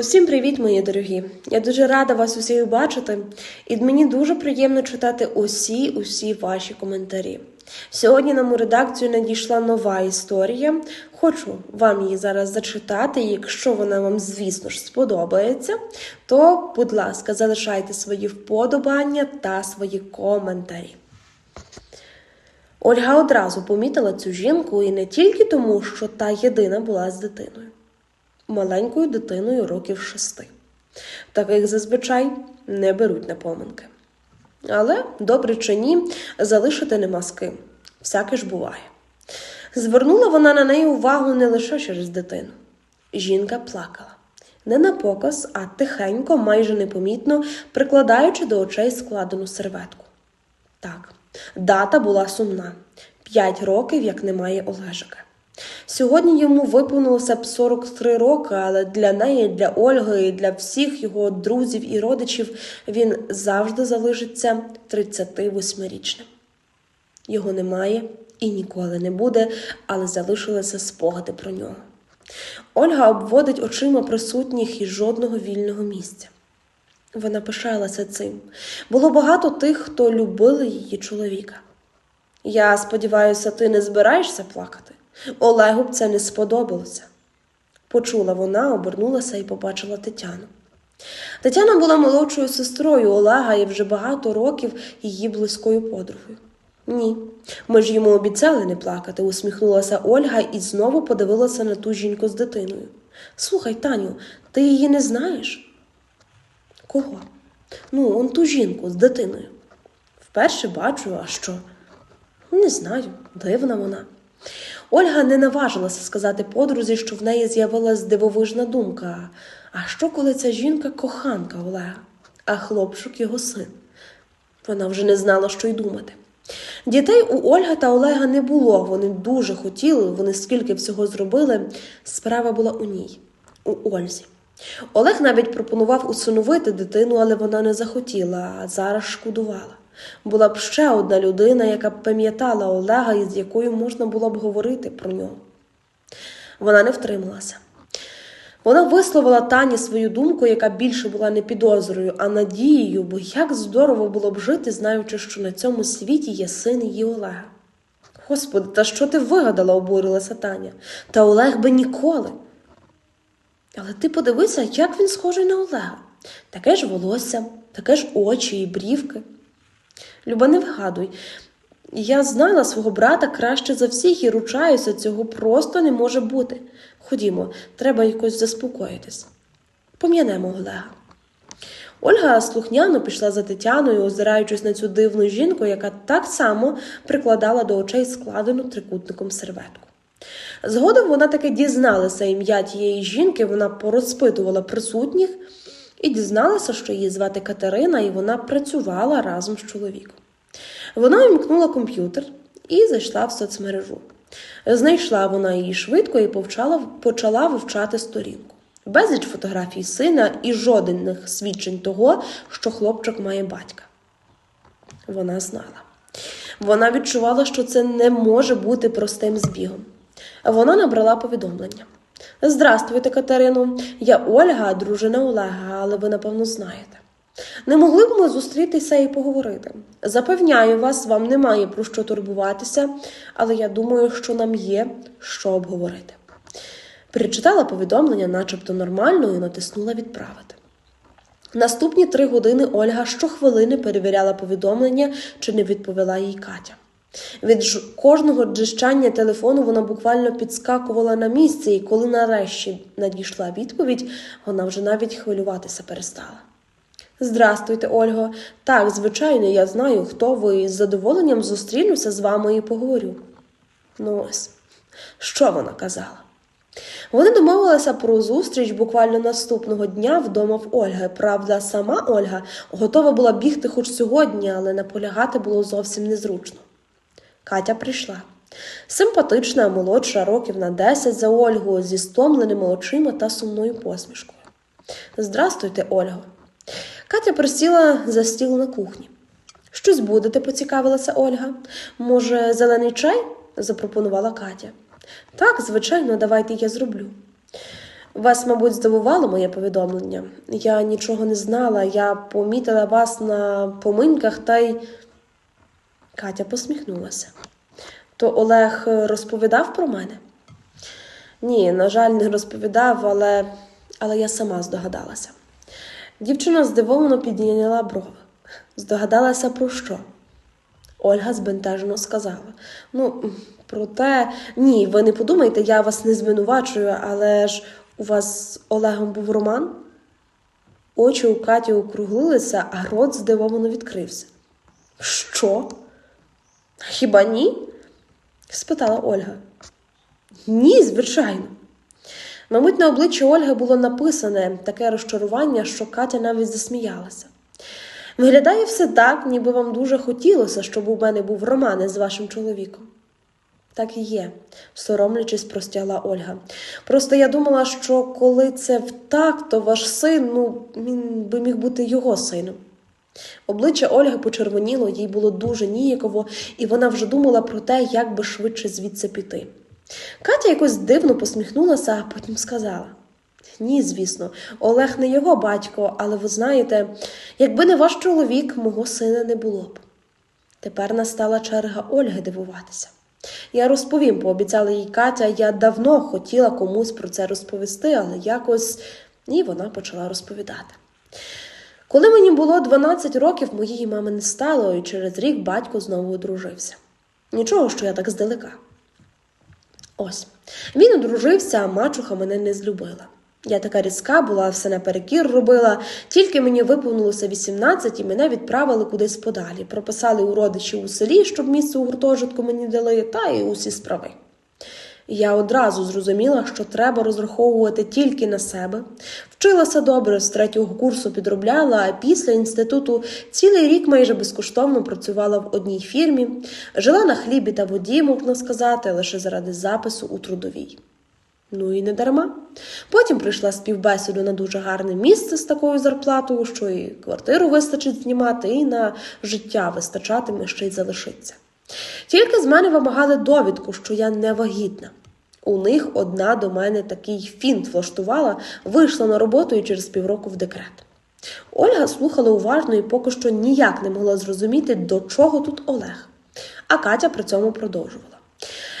Усім привіт, мої дорогі! Я дуже рада вас усіх бачити, і мені дуже приємно читати усі усі ваші коментарі. Сьогодні нам у редакцію надійшла нова історія. Хочу вам її зараз зачитати. Якщо вона вам, звісно ж, сподобається, то, будь ласка, залишайте свої вподобання та свої коментарі. Ольга одразу помітила цю жінку і не тільки тому, що та єдина була з дитиною маленькою дитиною років шести. Таких зазвичай не беруть на поминки. Але, добре чи ні, залишити нема з ким. Всяке ж буває. Звернула вона на неї увагу не лише через дитину. Жінка плакала. Не на показ, а тихенько, майже непомітно, прикладаючи до очей складену серветку. Так, дата була сумна п'ять років, як немає Олежика. Сьогодні йому виповнилося б 43 роки, але для неї, для Ольги і для всіх його друзів і родичів він завжди залишиться 38-річним. Його немає і ніколи не буде, але залишилися спогади про нього. Ольга обводить очима присутніх і жодного вільного місця. Вона пишалася цим. Було багато тих, хто любили її чоловіка. Я сподіваюся, ти не збираєшся плакати? Олегу б це не сподобалося. Почула вона, обернулася і побачила Тетяну. Тетяна була молодшою сестрою Олега і вже багато років її близькою подругою. Ні, ми ж йому обіцяли не плакати, усміхнулася Ольга і знову подивилася на ту жінку з дитиною. Слухай, Таню, ти її не знаєш? Кого? Ну, он ту жінку з дитиною. Вперше бачу, а що? Не знаю, дивна вона. Ольга не наважилася сказати подрузі, що в неї з'явилась дивовижна думка. А що, коли ця жінка коханка Олега, а хлопчик його син? Вона вже не знала, що й думати. Дітей у Ольги та Олега не було, вони дуже хотіли, вони скільки всього зробили. Справа була у ній, у Ользі. Олег навіть пропонував усиновити дитину, але вона не захотіла, а зараз шкодувала. Була б ще одна людина, яка б пам'ятала Олега і з якою можна було б говорити про нього. Вона не втрималася. Вона висловила Тані свою думку, яка більше була не підозрою, а надією, бо як здорово було б жити, знаючи, що на цьому світі є син її Олега. Господи, та що ти вигадала, обурилася Таня. Та Олег би ніколи. Але ти подивися, як він схожий на Олега. Таке ж волосся, таке ж очі і брівки. Люба, не вигадуй. Я знала свого брата краще за всіх і ручаюся, цього просто не може бути. Ходімо, треба якось заспокоїтись. Пом'янемо Олега. Ольга слухняно пішла за Тетяною, озираючись на цю дивну жінку, яка так само прикладала до очей складену трикутником серветку. Згодом вона таки дізналася ім'я тієї жінки, вона порозпитувала присутніх і дізналася, що її звати Катерина, і вона працювала разом з чоловіком. Вона вімкнула комп'ютер і зайшла в соцмережу. Знайшла вона її швидко і почала, почала вивчати сторінку. Безліч фотографій сина і жодних свідчень того, що хлопчик має батька. Вона знала. Вона відчувала, що це не може бути простим збігом. Вона набрала повідомлення. Здравствуйте, Катерино. Я Ольга, дружина Олега, але ви, напевно, знаєте. Не могли б ми зустрітися і поговорити. Запевняю вас, вам немає про що турбуватися, але я думаю, що нам є що обговорити. Перечитала повідомлення, начебто нормально, і натиснула відправити. Наступні три години Ольга щохвилини перевіряла повідомлення, чи не відповіла їй Катя. Від кожного джищання телефону вона буквально підскакувала на місці, і коли нарешті надійшла відповідь, вона вже навіть хвилюватися перестала. Здрастуйте, Ольго. Так, звичайно, я знаю, хто ви з задоволенням зустрінуся з вами і поговорю. Ну ось, що вона казала? Вони домовилися про зустріч буквально наступного дня вдома в Ольги. Правда, сама Ольга готова була бігти хоч сьогодні, але наполягати було зовсім незручно. Катя прийшла. Симпатична, молодша, років на 10 за Ольгу, зі стомленими очима та сумною посмішкою. Здрастуйте, Ольго. Катя присіла за стіл на кухні. Щось будете, поцікавилася Ольга. Може, зелений чай? запропонувала Катя. Так, звичайно, давайте я зроблю. Вас, мабуть, здивувало моє повідомлення. Я нічого не знала, я помітила вас на поминках та й. Катя посміхнулася. То Олег розповідав про мене? Ні, на жаль, не розповідав, але, але я сама здогадалася. Дівчина здивовано підняла брови. Здогадалася про що? Ольга збентежено сказала. Ну, про те, ні, ви не подумайте, я вас не звинувачую, але ж у вас з Олегом був роман? Очі у Каті округлилися, а рот здивовано відкрився. Що? Хіба ні? спитала Ольга. Ні, звичайно. Мабуть, на обличчі Ольги було написане таке розчарування, що Катя навіть засміялася. Виглядає все так, ніби вам дуже хотілося, щоб у мене був роман із вашим чоловіком. Так і є, соромлячись, простягла Ольга. Просто я думала, що коли це так, то ваш син, ну, він би міг бути його сином. Обличчя Ольги почервоніло, їй було дуже ніяково, і вона вже думала про те, як би швидше звідси піти. Катя якось дивно посміхнулася, а потім сказала: Ні, звісно, Олег не його батько, але ви знаєте, якби не ваш чоловік, мого сина не було б. Тепер настала черга Ольги дивуватися. Я розповім, пообіцяла їй Катя, я давно хотіла комусь про це розповісти, але якось і вона почала розповідати. Коли мені було 12 років, моєї мами не стало, і через рік батько знову одружився. Нічого, що я так здалека. Ось він одружився, а мачуха мене не злюбила. Я така різка була, все наперекір робила, тільки мені виповнилося 18 і мене відправили кудись подалі. Прописали у родичів у селі, щоб місце у гуртожитку мені дали, та й усі справи. Я одразу зрозуміла, що треба розраховувати тільки на себе. Вчилася добре, з третього курсу підробляла, а після інституту цілий рік майже безкоштовно працювала в одній фірмі, жила на хлібі та воді, можна сказати, лише заради запису у трудовій. Ну і не дарма. Потім прийшла співбесіду на дуже гарне місце з такою зарплатою, що і квартиру вистачить знімати, і на життя вистачатиме ще й залишиться. Тільки з мене вимагали довідку, що я не вагітна. У них одна до мене такий фінт влаштувала, вийшла на роботу і через півроку в декрет. Ольга слухала уважно і поки що ніяк не могла зрозуміти, до чого тут Олег. А Катя при цьому продовжувала.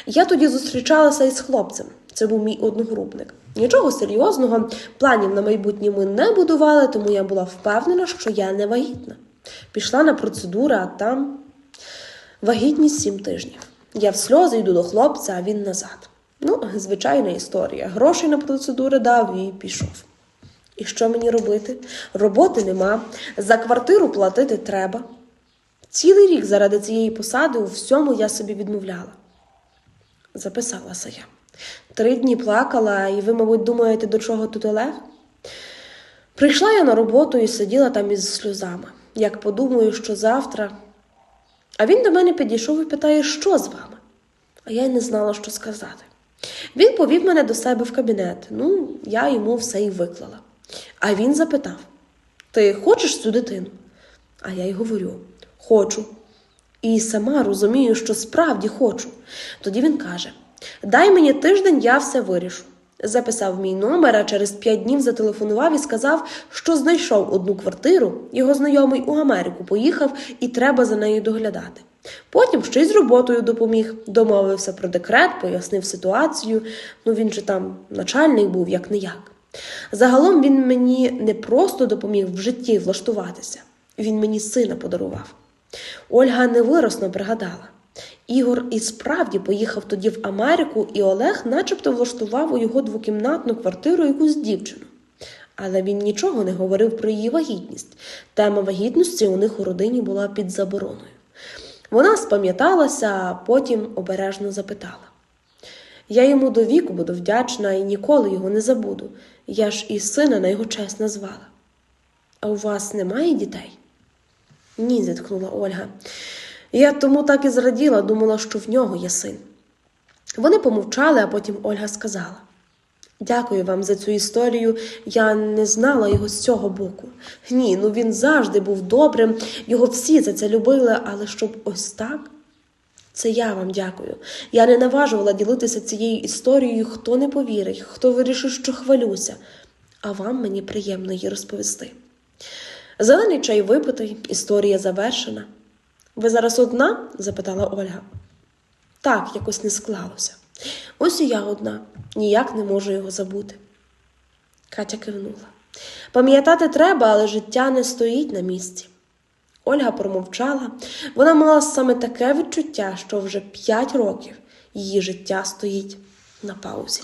Я тоді зустрічалася із хлопцем, це був мій одногрупник. Нічого серйозного, планів на майбутнє ми не будували, тому я була впевнена, що я не вагітна. Пішла на процедури, а там вагітність сім тижнів. Я в сльози йду до хлопця, а він назад. Ну, звичайна історія. Грошей на процедури дав і пішов. І що мені робити? Роботи нема, за квартиру платити треба. Цілий рік заради цієї посади у всьому я собі відмовляла. Записалася я. Три дні плакала, і ви, мабуть, думаєте, до чого тут Олег? Прийшла я на роботу і сиділа там із сльозами. Як подумаю, що завтра. А він до мене підійшов і питає, що з вами? А я й не знала, що сказати. Він повів мене до себе в кабінет. Ну, я йому все й виклала. А він запитав: Ти хочеш цю дитину? А я й говорю: Хочу. І сама розумію, що справді хочу. Тоді він каже: Дай мені тиждень, я все вирішу. Записав мій номер, а через п'ять днів зателефонував і сказав, що знайшов одну квартиру, його знайомий у Америку поїхав і треба за нею доглядати. Потім ще й з роботою допоміг, домовився про декрет, пояснив ситуацію. Ну він же там начальник був як не як. Загалом він мені не просто допоміг в житті влаштуватися, він мені сина подарував. Ольга невиросно пригадала. Ігор і справді поїхав тоді в Америку, і Олег начебто влаштував у його двокімнатну квартиру якусь дівчину. Але він нічого не говорив про її вагітність. Тема вагітності у них у родині була під забороною. Вона спам'яталася, потім обережно запитала. Я йому до віку буду вдячна і ніколи його не забуду. Я ж і сина на його честь назвала. А у вас немає дітей? Ні, зітхнула Ольга. Я тому так і зраділа, думала, що в нього є син. Вони помовчали, а потім Ольга сказала: Дякую вам за цю історію. Я не знала його з цього боку. Ні, ну він завжди був добрим, його всі за це любили, але щоб ось так. Це я вам дякую. Я не наважувала ділитися цією історією, хто не повірить, хто вирішить, що хвалюся, а вам мені приємно її розповісти. Зелений чай випитий, історія завершена. Ви зараз одна? запитала Ольга. Так, якось не склалося. Ось і я одна, ніяк не можу його забути. Катя кивнула. Пам'ятати треба, але життя не стоїть на місці. Ольга промовчала. Вона мала саме таке відчуття, що вже п'ять років її життя стоїть на паузі.